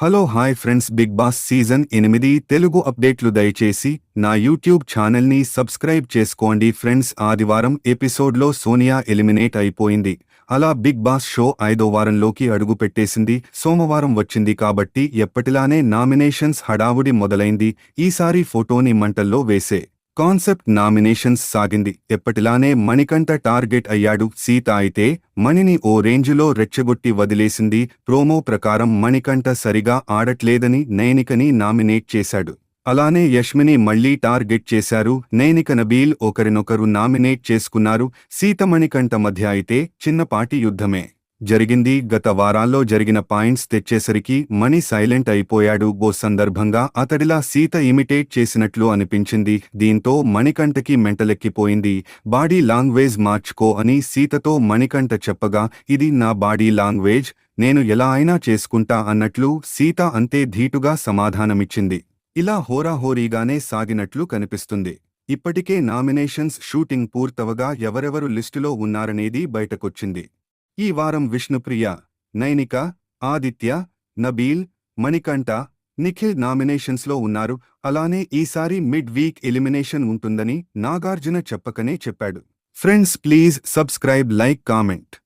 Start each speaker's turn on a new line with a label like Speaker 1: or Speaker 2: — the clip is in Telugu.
Speaker 1: Hello hi friends Bigg Boss season ఎనిమిది తెలుగు అప్డేట్లు దయచేసి నా యూట్యూబ్ ఛానల్ని సబ్స్క్రైబ్ చేసుకోండి ఫ్రెండ్స్ ఆదివారం ఎపిసోడ్లో సోనియా ఎలిమినేట్ అయిపోయింది. అలా బిగ్ బాస్ షో ఐదో వారంలోకి అడుగు పెట్టేసింది. సోమవారం వచ్చింది కాబట్టి ఎప్పటిలానే నామినేషన్స్ హడావుడి మొదలైంది. ఈసారి ఫోటోని మంటల్లో వేసే కాన్సెప్ట్ నామినేషన్స్ సాగింది. ఎప్పటిలానే మణికంఠ టార్గెట్ అయ్యాడు. సీత అయితే మణిని ఓ రేంజులో రెచ్చగొట్టి వదిలేసింది. ప్రోమో ప్రకారం మణికంఠ సరిగా ఆడట్లేదని నైనికని నామినేట్ చేశాడు. అలానే యష్మిని మళ్ళీ టార్గెట్ చేశారు. నైనిక నబీల్ ఒకరినొకరు నామినేట్ చేసుకున్నారు. సీత మణికంఠ మధ్య అయితే చిన్నపాటి యుద్ధమే. జరిగింది. గత వారాల్లో జరిగిన పాయింట్స్ తెచ్చేసరికి మణి సైలెంట్ అయిపోయాడు. ఓ సందర్భంగా అతడిలా సీత ఇమిటేట్ చేసినట్లు అనిపించింది. దీంతో మణికంఠకి మెంటలెక్కిపోయింది. బాడీ లాంగ్వేజ్ మార్చుకో అని సీతతో మణికంఠ చెప్పగా ఇది నా బాడీ లాంగ్వేజ్ నేను ఎలా అయినా చేసుకుంటా అన్నట్లు సీత అంతే ధీటుగా సమాధానమిచ్చింది. ఇలా హోరాహోరీగానే సాగినట్లు కనిపిస్తుంది. ఇప్పటికే నామినేషన్స్ షూటింగ్ పూర్తవగా ఎవరెవరు లిస్టులో ఉన్నారనేది బయటకొచ్చింది. ఈ వారం విష్ణుప్రియ నైనిక ఆదిత్య నబీల్ మణికంఠ నిఖిల్ నామినేషన్స్లో ఉన్నారు. అలానే ఈసారి మిడ్ వీక్ ఎలిమినేషన్ ఉంటుందని నాగార్జున చెప్పకనే చెప్పాడు. Friends please subscribe like comment.